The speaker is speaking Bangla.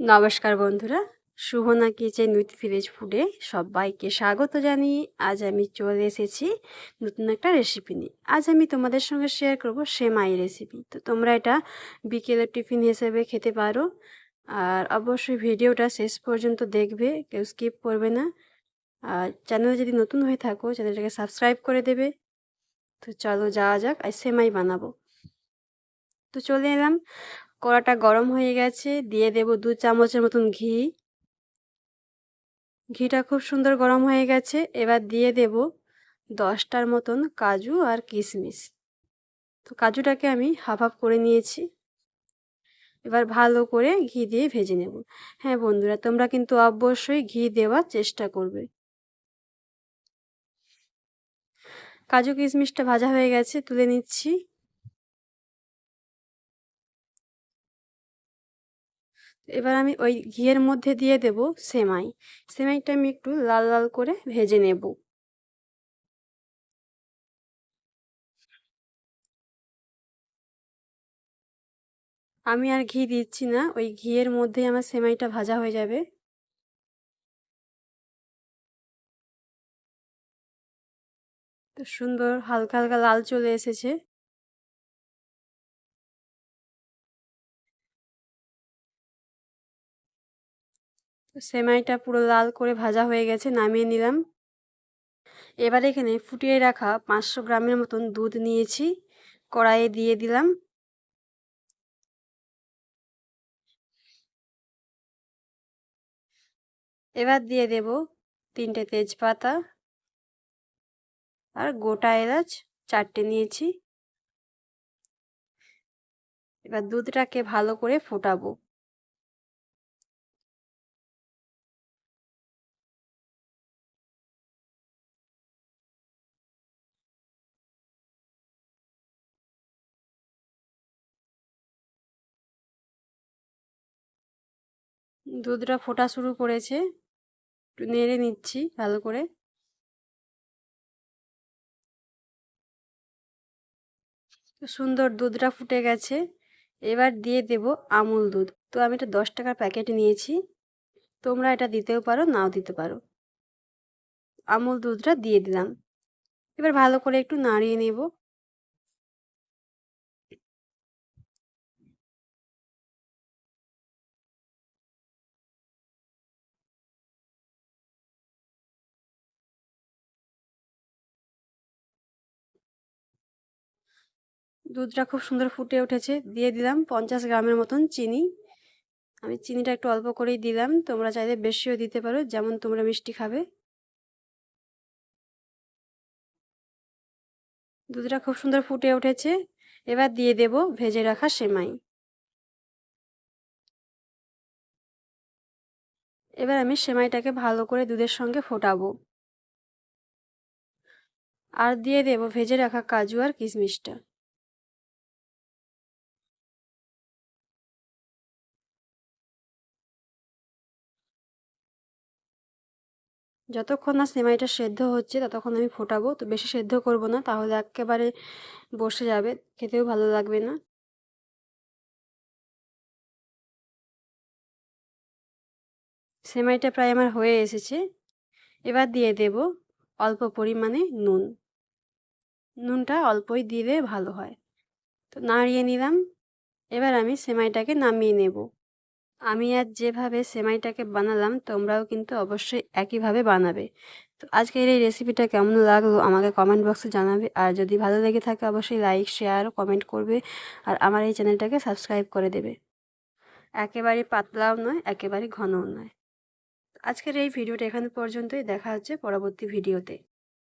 নমস্কার বন্ধুরা শুভনা কিচেন উইথ ভিলেজ ফুডে সবাইকে স্বাগত জানিয়ে আজ আমি চলে এসেছি নতুন একটা রেসিপি নিয়ে। আজ আমি তোমাদের সঙ্গে শেয়ার করব সেমাই রেসিপি তো তোমরা এটা বিকেলের টিফিন হিসেবে খেতে পারো। আর অবশ্যই ভিডিওটা শেষ পর্যন্ত দেখবে, কেউ স্কিপ করবে না। আর চ্যানেলে যদি নতুন হয়ে থাকো চ্যানেলটাকে সাবস্ক্রাইব করে দেবে। তো চলো যাওয়া যাক আর সেমাই বানাবো। তো চলে এলাম। কড়াটা গরম হয়ে গেছে, দিয়ে দেব দু চামচের মতন ঘি। ঘিটা খুব সুন্দর গরম হয়ে গেছে, এবার দিয়ে দেব দশটার মতন কাজু আর কিশমিশ। তো কাজুটাকে আমি হাফ হাফ করে নিয়েছি। এবার ভালো করে ঘি দিয়ে ভেজে নেব। হ্যাঁ বন্ধুরা, তোমরা কিন্তু অবশ্যই ঘি দেওয়ার চেষ্টা করবে। কাজু কিশমিশটা ভাজা হয়ে গেছে, তুলে নিচ্ছি। এবার আমি ওই ঘিয়ের মধ্যে দিয়ে দেব সেমাই। সেমাইটা আমি একটু লাল লাল করে ভেজে নেব। আমি আর ঘি দিচ্ছি না, ওই ঘিয়ের মধ্যেই আমার সেমাইটা ভাজা হয়ে যাবে। তো সুন্দর হালকা হালকা লাল চলে এসেছে। সেমাইটা পুরো লাল করে ভাজা হয়ে গেছে, নামিয়ে নিলাম। এবার এখানে ফুটিয়ে রাখা পাঁচশো গ্রামের মতন দুধ নিয়েছি, কড়াইয়ে দিয়ে দিলাম। এবার দিয়ে দেব তিনটে তেজপাতা আর গোটা এলাচ, চারটে নিয়েছি। এবার দুধটাকে ভালো করে ফোটাবো। দুধটা ফোটা শুরু করেছে। একটু নেড়ে নিচ্ছি ভালো করে। সুন্দর দুধটা ফুটে গেছে। এবার দিয়ে দেব আমুল দুধ। তো আমি এটা দশ টাকার প্যাকেট নিয়েছি। তোমরা এটা দিতেও পারো, নাও দিতে পারো। আমুল দুধটা দিয়ে দিলাম। এবার ভালো করে একটু নাড়িয়ে নেব। দুধটা খুব সুন্দর ফুটে উঠেছে। দিয়ে দিলাম পঞ্চাশ গ্রামের মতন চিনি। আমি চিনিটা একটু অল্প করেই দিলাম। তোমরা চাইলে বেশিও দিতে পারো, যেমন তোমরা মিষ্টি খাবে। দুধটা খুব সুন্দর ফুটে উঠেছে। এবার দিয়ে দেব ভেজে রাখা সেমাই। এবার আমি সেমাইটাকে ভালো করে দুধের সঙ্গে ফোটাবো। আর দিয়ে দেব ভেজে রাখা কাজু আর কিশমিশটা। যতক্ষণ না সেমাইটা সেদ্ধ হচ্ছে, ততক্ষণ আমি ফোটাবো। তো বেশি সেদ্ধ করব না, তাহলে একেবারে বসে যাবে। খেতেও ভালো লাগবে না। সেমাইটা প্রায় আমার হয়ে এসেছে। এবার দিয়ে দেব অল্প পরিমাণে নুন। নুনটা অল্পই দিলে ভালো হয়। তো নাড়িয়ে নিলাম। এবার আমি সেমাইটাকে নামিয়ে নেব। আমি আজ যেভাবে সেমাইটাকে বানালাম, তোমরাও কিন্তু অবশ্যই একইভাবে বানাবে। তো আজকের এই রেসিপিটা কেমন লাগল আমাকে কমেন্ট বক্সে জানাবে। আর যদি ভালো লেগে থাকে, অবশ্যই লাইক শেয়ার কমেন্ট করবে। আর আমার এই চ্যানেলটাকে সাবস্ক্রাইব করে দেবে। একেবারে পাতলাও নয়, একেবারে ঘনও নয়। আজকের এই ভিডিওটা এখানে পর্যন্তই। দেখা হচ্ছে পরবর্তী ভিডিওতে